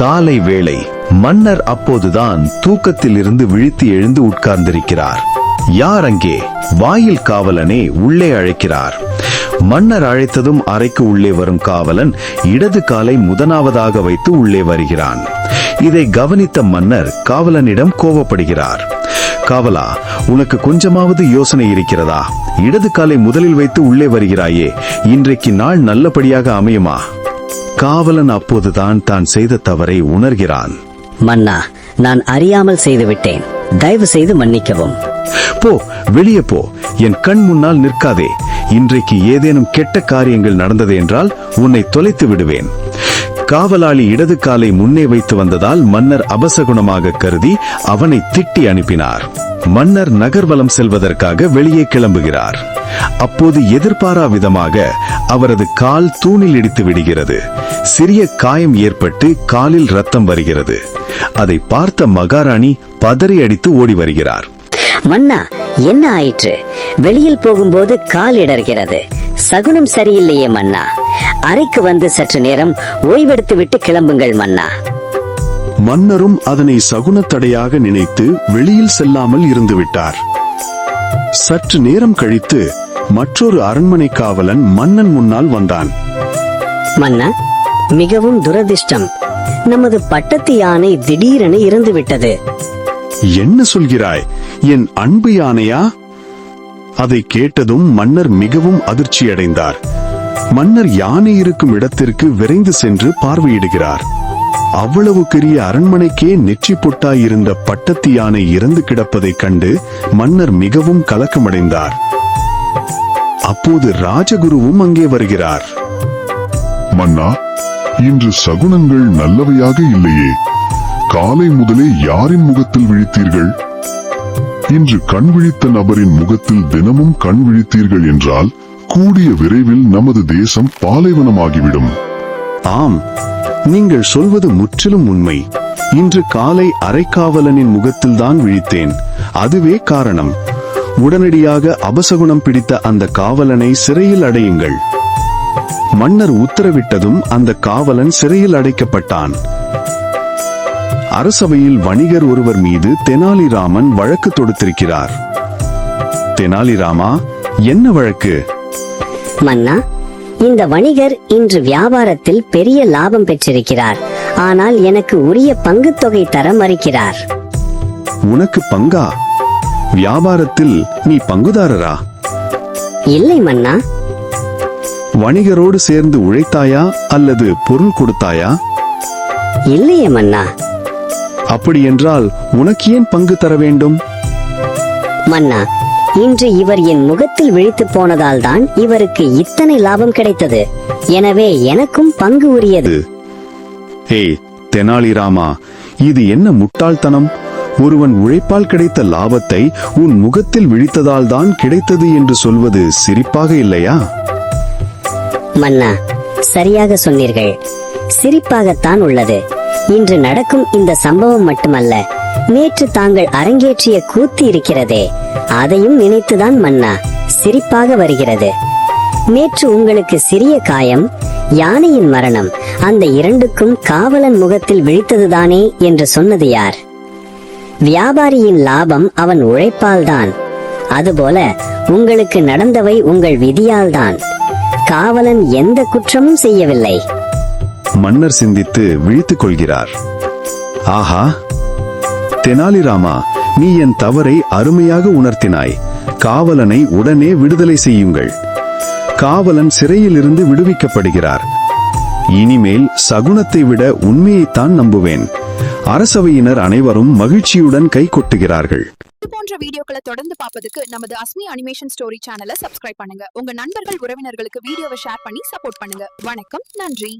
காலை வேளை மன்னர் அப்போதுதான் தூக்கத்தில் இருந்து விழித்து எழுந்து உட்கார்ந்திருக்கிறார். யார் அங்கே? வாயில் காவலனே உள்ளே அழைக்கிறார். மன்னர் அழைத்ததும் அறைக்கு உள்ளே வரும் காவலன் இடது காலை முதனாவதாக வைத்து உள்ளே வருகிறான். இதை கவனித்த மன்னர் காவலனிடம் கோபப்படுகிறார். காவலா உனக்கு கொஞ்சமாவது யோசனை இருக்கிறதா? இடது காலை முதலில் வைத்து உள்ளே வருகிறாயே இன்றைக்கு நாள் நல்லபடியாக அமையுமா? காவலன் அப்போதுதான் தான் செய்த தவறை உணர்கிறான். மன்னா நான் அறியாமல் செய்துவிட்டேன். தயவு செய்து மன்னிக்கவும். போ வெளியே போ. என் கண் முன்னால் நிற்காதே. இன்றைக்கு ஏதேனும் கெட்ட காரியங்கள் நடந்தது என்றால் உன்னை தொலைத்து விடுவேன். காவலாளி இடது காலை முன்னே வைத்து வந்ததால் மன்னர் அபசகுணமாக கருதி அவனை திட்டி அனுப்பினார். மன்னர் நகர்வலம் செல்வதற்காக வெளியே கிளம்புகிறார். அப்போது எதிர்பாரா விதமாக அவரது கால் தூணில் இடித்து விடுகிறது. சிறிய காயம் ஏற்பட்டு காலில் ரத்தம் வருகிறது. அதை பார்த்த மகாராணி பதறி அடித்து ஓடி வருகிறார். மன்னா என்ன ஆயிற்று? வெளியில் போகும்போது கால் இடர்கிறது. சகுனம் சரியில்லையே மன்னா. அறைக்கு வந்து சற்று நேரம் ஓய்வெடுத்து விட்டு கிளம்புங்கள் மன்னா. மன்னரும் அதனை சகுனத்தடையாக நினைத்து வெளியில் செல்லாமல் இருந்து விட்டார் சற்று நேரம் கழித்து மற்றொரு அரண்மனை காவலன் மன்னன் முன்னால் வந்தான். மன்னா மிகவும் துரதிர்ஷ்டம். நமது பட்டத்து யானை திடீரென இறந்து விட்டது என்ன சொல்கிறாய்? என் அன்பு யானையா? அதை கேட்டதும் மன்னர் மிகவும் அதிர்ச்சியடைந்தார். மன்னர் யானை இருக்கும் இடத்திற்கு விரைந்து சென்று பார்வையிடுகிறார். அவ்வளவு பெரிய அரண்மனைக்கே நெற்றி பொட்டாயிருந்த பட்டத்து யானை இறந்து கிடப்பதைக் கண்டு மன்னர் மிகவும் கலக்கமடைந்தார். அப்போது ராஜகுருவும் அங்கே வருகிறார். மன்னா இன்று சகுனங்கள் நல்லவையாக இல்லையே. காலை முதலே யாரின் முகத்தில் விழித்தீர்கள்? இன்று கண் விழித்த நபரின் முகத்தில் தினமும் கண் விழித்தீர்கள் என்றால் கூடிய விரைவில் நமது தேசம் பாலைவனமாகிவிடும். ஆம் நீங்கள் சொல்வது முற்றிலும் உண்மை. இன்று காலை அரைக்காவலனின் முகத்தில்தான் விழித்தேன். அதுவே காரணம். உடனடியாக அபசகுணம் பிடித்த அந்த காவலனை சிறையில் அடையுங்கள். மன்னர் உத்தரவிட்டதும் அந்த காவலன் சிறையில் அடைக்கப்பட்டான். அரசவையில் வணிகர் ஒருவர் மீது தெனாலிராமன் வழக்கு தொடுத்திருக்கிறார். தெனாலிராமா என்ன வழக்கு? மன்னா இந்த வணிகர் இன்று வியாபாரத்தில் பெரிய லாபம் பெற்றிருக்கிறார். ஆனால் எனக்கு உரிய பங்குத் தொகை தர மறுக்கிறார். உனக்கு பங்கா? வியாபாரத்தில் நீ பங்குதாரரா? இல்லை மன்னா. வணிகரோடு சேர்ந்து உழைத்தாயா அல்லது பொருள் கொடுத்தாயா? இல்லையே மன்னா. அப்படி என்றால் உனக்கு ஏன் பங்கு தர வேண்டும்? மன்னா இன்று இவர் என் முகத்தில் விழித்து போனதால் தான் இவருக்கு இத்தனை லாபம் கிடைத்தது. எனவே எனக்கும் பங்கு உரியது. ஏய் தெனாலிராமா இது என்ன முட்டாள்தனம்? ஒருவன் உழைப்பால் கிடைத்த லாபத்தை உன் முகத்தில் விழித்ததால் தான் கிடைத்தது என்று சொல்வது சிரிப்பாக இல்லையா? மன்னா சரியாக சொன்னீர்கள். சிரிப்பாகத்தான் உள்ளது. இன்று நடக்கும் இந்த சம்பவம் மட்டுமல்ல. நேற்று தாங்கள் அரங்கேற்றிய கூத்து இருக்கிறதே. அதையும் நினைத்துதான் மன்னா சிரிப்பாக வருகிறது. நேற்று உங்களுக்கு சிறிய காயம் யானையின் மரணம் அந்த இரண்டுக்கும் காவலன் முகத்தில் விழித்ததுதானே என்று சொன்னது யார்? வியாபாரியின் லாபம் அவன் உழைப்பால்தான். அதுபோல உங்களுக்கு நடந்தவை உங்கள் விதியால்தான். காவலன் எந்த குற்றமும் செய்யவில்லை. மன்னர் சிந்தித்து விழித்துக் கொள்கிறார். ஆஹா தெனாலிராமா நீ என் தவறை அருமையாக உணர்த்தினாய். காவலனை உடனே விடுதலை செய்யுங்கள். காவலன் சிறையிலிருந்து விடுவிக்கப்படுகிறார். இனிமேல் சகுனத்தை விட உண்மையைத்தான் நம்புவேன். அரசவையினர் அனைவரும் மகிழ்ச்சியுடன் கை கொட்டுகிறார்கள். இது போன்ற வீடியோக்களை தொடர்ந்து பார்ப்பதுக்கு நமது அஸ்மி அனிமேஷன் ஸ்டோரி சேனலை சப்ஸ்கிரைப் பண்ணுங்க. உங்க நண்பர்கள் உறவினர்களுக்கு வீடியோவை ஷேர் பண்ணி சப்போர்ட் பண்ணுங்க. வணக்கம் நன்றி.